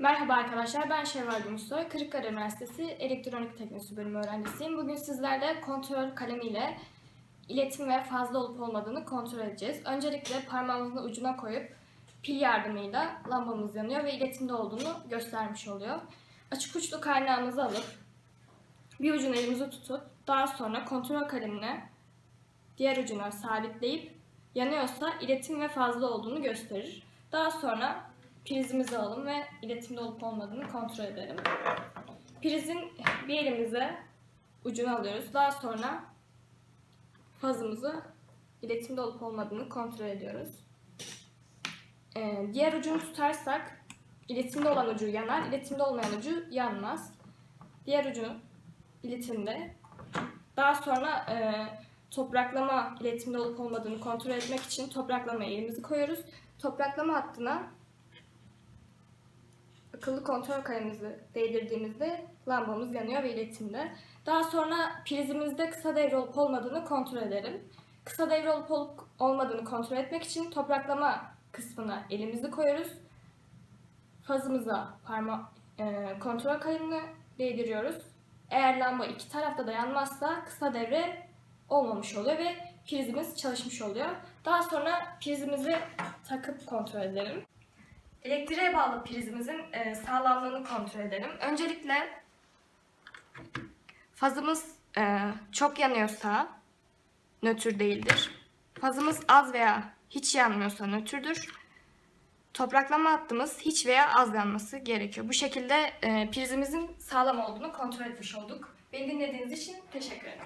Merhaba arkadaşlar, ben Şevval Gümüşsoy. Kırıkkale Üniversitesi Elektronik Teknolojisi bölümü öğrencisiyim. Bugün sizlerle kontrol kalemiyle iletim ve fazla olup olmadığını kontrol edeceğiz. Öncelikle parmağımızın ucuna koyup pil yardımıyla lambamız yanıyor ve iletimde olduğunu göstermiş oluyor. Açık uçlu kaynağımızı alıp bir ucunu elimize tutup daha sonra kontrol kalemine diğer ucuna sabitleyip yanıyorsa iletim ve fazla olduğunu gösterir. Daha sonra prizimizi alalım ve iletimde olup olmadığını kontrol edelim. Prizin bir elimize ucunu alıyoruz. Daha sonra fazımızı iletimde olup olmadığını kontrol ediyoruz. Ee, diğer ucunu tutarsak iletimde olan ucu yanar, iletimde olmayan ucu yanmaz. Diğer ucu iletimde. Daha sonra e, topraklama iletimde olup olmadığını kontrol etmek için topraklamaya elimizi koyuyoruz. Topraklama hattına akıllı kontrol kalemimizi değdirdiğimizde lambamız yanıyor ve iletimde. Daha sonra prizimizde kısa devre olup olmadığını kontrol edelim. Kısa devre olup olup olmadığını kontrol etmek için topraklama kısmına elimizi koyuyoruz. Fazımıza parma e, kontrol kalemini değdiriyoruz. Eğer lamba iki tarafta da yanmazsa kısa devre olmamış oluyor ve prizimiz çalışmış oluyor. Daha sonra prizimizi takıp kontrol edelim. Elektriğe bağlı prizimizin e, sağlamlığını kontrol edelim. Öncelikle fazımız e, çok yanıyorsa nötr değildir. Fazımız az veya hiç yanmıyorsa nötrdür. Topraklama hattımız hiç veya az yanması gerekiyor. Bu şekilde e, prizimizin sağlam olduğunu kontrol etmiş olduk. Beni dinlediğiniz için teşekkür ederim.